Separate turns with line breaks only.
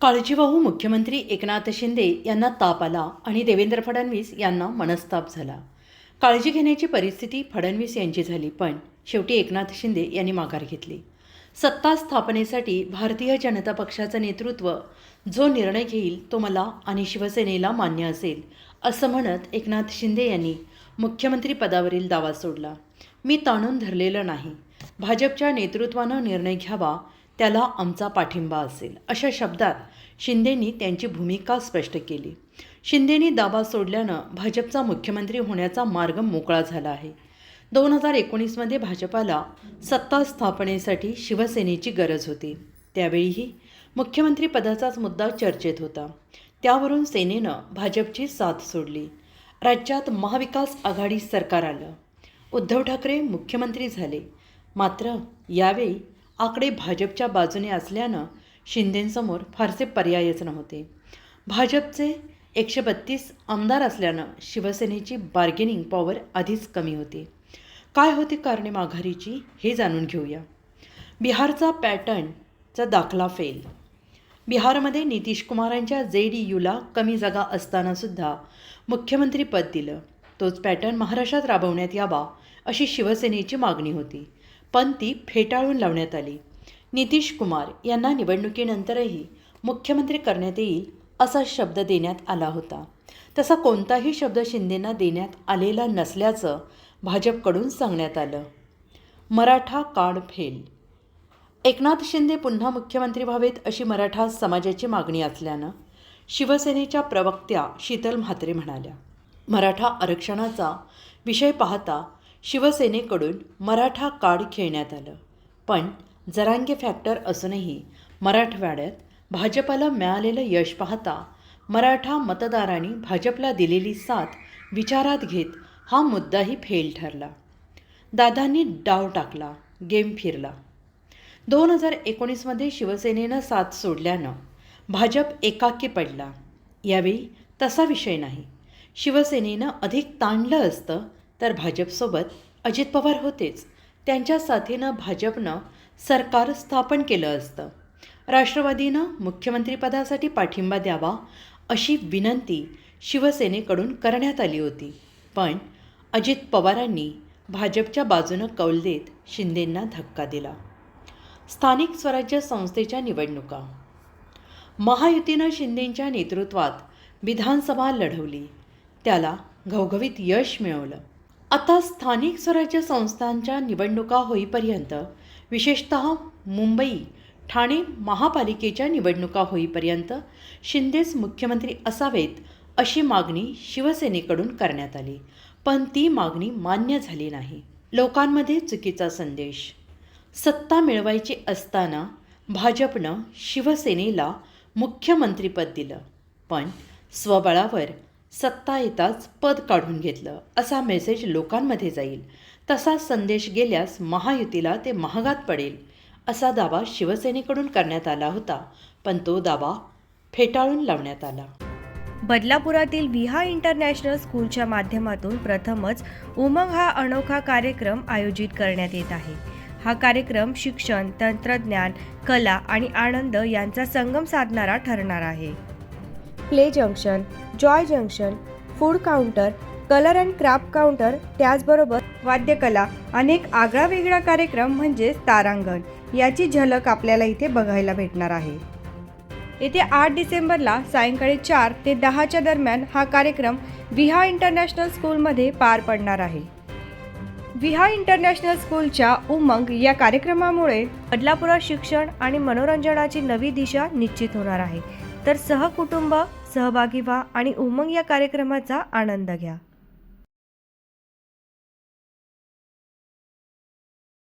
काळजीवाहू मुख्यमंत्री एकनाथ शिंदे यांना ताप आला आणि देवेंद्र फडणवीस यांना मनस्ताप झाला. काळजी घेण्याची परिस्थिती फडणवीस यांची झाली पण शेवटी एकनाथ शिंदे यांनी माघार घेतली. सत्ता स्थापनेसाठी भारतीय जनता पक्षाचं नेतृत्व जो निर्णय घेईल तो मला आणि शिवसेनेला मान्य असेल असं म्हणत एकनाथ शिंदे यांनी मुख्यमंत्री पदावरील दावा सोडला. मी ताणून धरलेलं नाही. भाजपच्या नेतृत्वानं निर्णय घ्यावा त्याला आमचा पाठिंबा असेल. अशा शब्दात शिंदेंनी त्यांची भूमिका स्पष्ट केली. शिंदेंनी दावा सोडल्यानं भाजपचा मुख्यमंत्री होण्याचा मार्ग मोकळा झाला आहे. दोन हजार एकोणीसमध्ये भाजपाला सत्ता स्थापनेसाठी शिवसेनेची गरज होती. त्यावेळीही मुख्यमंत्रीपदाचाच मुद्दा चर्चेत होता. त्यावरून सेनेनं भाजपची साथ सोडली. राज्यात महाविकास आघाडी सरकार आलं. उद्धव ठाकरे मुख्यमंत्री झाले. मात्र यावेळी आकडे भाजपच्या बाजूने असल्यानं शिंदेंसमोर फारसे पर्यायच नव्हते. भाजपचे एकशे बत्तीस आमदार असल्यानं शिवसेनेची बार्गेनिंग पॉवर आधीच कमी होती. काय होती कारणे माघारीची हे जाणून घेऊया. बिहारचा पॅटर्नचा दाखला फेल बिहारमध्ये नितीश कुमारांच्या जे डी यूला कमी जागा असतानासुद्धा मुख्यमंत्रीपद दिलं. तोच पॅटर्न महाराष्ट्रात राबवण्यात यावा अशी शिवसेनेची मागणी होती. पण ती फेटाळून लावण्यात आली. नितीश कुमार यांना निवडणुकीनंतरही मुख्यमंत्री करण्यात येईल असा शब्द देण्यात आला होता. तसा कोणताही शब्द शिंदेंना देण्यात आलेला नसल्याचं भाजपकडून सांगण्यात आलं. Maratha card fail. Eknath Shinde पुन्हा मुख्यमंत्री व्हावेत अशी मराठा समाजाची मागणी असल्यानं शिवसेनेच्या प्रवक्त्या शीतल म्हात्रे म्हणाल्या मराठा आरक्षणाचा विषय पाहता शिवसेनेकडून मराठा कार्ड खेळण्यात आलं. पण जरांगे फॅक्टर असूनही मराठवाड्यात भाजपाला मिळालेलं यश पाहता मराठा मतदारांनी भाजपला दिलेली साथ विचारात घेत हा मुद्दाही फेल ठरला. दादांनी डाव टाकला गेम फिरला. दोन हजार एकोणीसमध्ये शिवसेनेनं साथ सोडल्यानं भाजप एकाकी पडला. यावेळी तसा विषय नाही. शिवसेनेनं अधिक ताणलं असतं तर भाजपसोबत अजित पवार होतेच. त्यांच्या साथीनं भाजपनं सरकार स्थापन केलं असतं. राष्ट्रवादीनं मुख्यमंत्रीपदासाठी पाठिंबा द्यावा अशी विनंती शिवसेनेकडून करण्यात आली होती. पण अजित पवारांनी भाजपच्या बाजूनं कौल देत शिंदेंना धक्का दिला. स्थानिक स्वराज्य संस्थेच्या निवडणुका. महायुतीनं शिंदेंच्या नेतृत्वात विधानसभा लढवली. त्याला घवघवीत यश मिळवलं. आता स्थानिक स्वराज्य संस्थांच्या निवडणुका होईपर्यंत विशेषत मुंबई ठाणे महापालिकेच्या निवडणुका होईपर्यंत शिंदेच मुख्यमंत्री असावेत अशी मागणी शिवसेनेकडून करण्यात आली. पण ती मागणी मान्य झाली नाही. लोकांमध्ये चुकीचा संदेश. सत्ता मिळवायची असताना भाजपनं शिवसेनेला मुख्यमंत्रीपद दिलं. पण स्वबळावर सत्ता येताच पद काढून घेतलं असा मेसेज लोकांमध्ये जाईल. तसा संदेश गेल्यास महायुतीला ते महागात पडेल असा दावा शिवसेनेकडून करण्यात आला होता पण तो दावा फेटाळून लावण्यात आला.
बदलापुरातील विहा इंटरनॅशनल स्कूलच्या माध्यमातून प्रथमच उमंग हा अनोखा कार्यक्रम आयोजित करण्यात येत आहे. हा कार्यक्रम शिक्षण तंत्रज्ञान कला आणि आनंद यांचा संगम साधणारा ठरणार आहे. Play junction joy junction food counter colour and craft counter त्याचबरोबर वाद्यकला अनेक आगळा वेगळा कार्यक्रम म्हणजेच तारांगण. याची झलक आपल्याला इथे बघायला भेटणार आहे. येथे आठ डिसेंबरला सायंकाळी चार ते दहाच्या दरम्यान हा कार्यक्रम विहा इंटरनॅशनल स्कूलमध्ये पार पडणार आहे. विहा इंटरनॅशनल स्कूलच्या उमंग या कार्यक्रमामुळे बदलापुरात शिक्षण आणि मनोरंजनाची नवी दिशा निश्चित होणार आहे. तर सहकुटुंब सहभागी व्हा आणि उमंग या कार्यक्रमाचा आनंद घ्या.